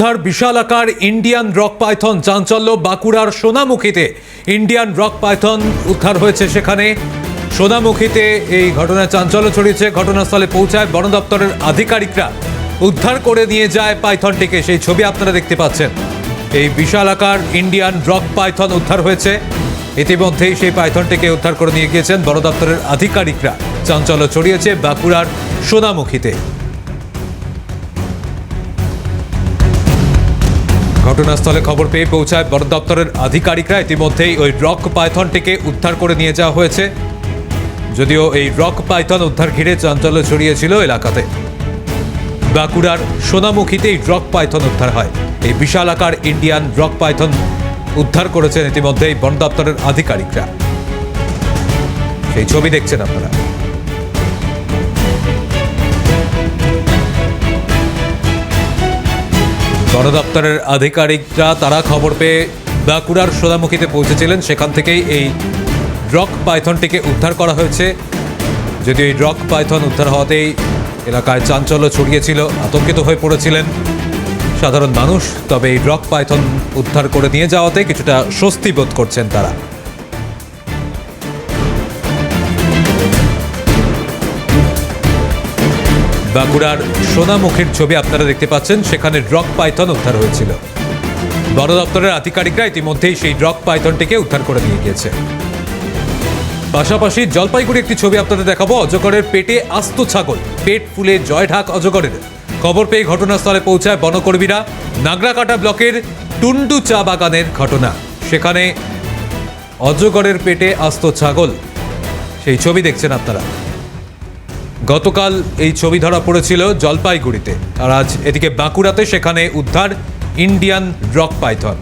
উদ্ধার বিশাল আকার Indian rock Python চাঞ্চল্য বাঁকুড়ার সোনামুখীতে। ইন্ডিয়ান রক পাইথন উদ্ধার হয়েছে সেখানে। সোনামুখীতে এই ঘটনায় চাঞ্চল্য ছড়িয়েছে। ঘটনাস্থলে পৌঁছায় বন দপ্তরের আধিকারিকরা। উদ্ধার করে নিয়ে যায় পাইথনটিকে। সেই ছবি আপনারা দেখতে পাচ্ছেন। এই বিশাল আকার ইন্ডিয়ান রক পাইথন উদ্ধার হয়েছে। ইতিমধ্যেই সেই পাইথনটিকে উদ্ধার করে নিয়ে গিয়েছেন বন দপ্তরের আধিকারিকরা। চাঞ্চল্য ছড়িয়েছে বাঁকুড়ার সোনামুখীতে। ঘটনাস্থলে খবর পেয়ে পৌঁছায় বন দপ্তরের আধিকারিকরা। ইতিমধ্যেই ওই রক পাইথনটিকে উদ্ধার করে নিয়ে যাওয়া হয়েছে। যদিও এই রক পাইথন উদ্ধার ঘিরে চাঞ্চল্য ছড়িয়েছিল এলাকাতে। বাঁকুড়ার সোনামুখীতে এই রক পাইথন উদ্ধার হয়। এই বিশাল আকার ইন্ডিয়ান রক পাইথন উদ্ধার করেছেন ইতিমধ্যেই বন দপ্তরের আধিকারিকরা। সেই ছবি দেখছেন আপনারা। বন দপ্তরের আধিকারিকরা তারা খবর পেয়ে বাঁকুড়ার সোদামুখীতে পৌঁছেছিলেন। সেখান থেকেই এই ড্রক পাইথনটিকে উদ্ধার করা হয়েছে। যদিও এই ড্রক পাইথন উদ্ধার হওয়াতেই এলাকায় চাঞ্চল্য ছড়িয়েছিল, আতঙ্কিত হয়ে পড়েছিলেন সাধারণ মানুষ। তবে এই ড্রক পাইথন উদ্ধার করে নিয়ে যাওয়াতে কিছুটা স্বস্তি বোধ করছেন তারা। বাঁকুড়ার সোনামুখীর ছবি আপনারা দেখতে পাচ্ছেন, সেখানে রক পাইথন উদ্ধার হয়েছিল। বন দপ্তরের আধিকারিকরা ইতিমধ্যেই সেই রক পাইথনটিকে উদ্ধার করে নিয়ে গিয়েছে। পাশাপাশি জলপাইগুড়ি একটি ছবি আপনাদের দেখাবো, অজগরের পেটে আস্ত ছাগল, পেট ফুলে জয়ঢাক অজগরের। খবর পেয়ে ঘটনাস্থলে পৌঁছায় বনকর্মীরা নাগরাকাটা ব্লকের টুন্ডু চা বাগানের ঘটনা। সেখানে অজগরের পেটে আস্ত ছাগল। সেই ছবি দেখছেন আপনারা। গতকাল এই ছবি ধরা পড়েছিল জলপাইগুড়িতে। আর আজ এদিকে বাঁকুড়াতে সেখানে উদ্ধার ইন্ডিয়ান রক পাইথন।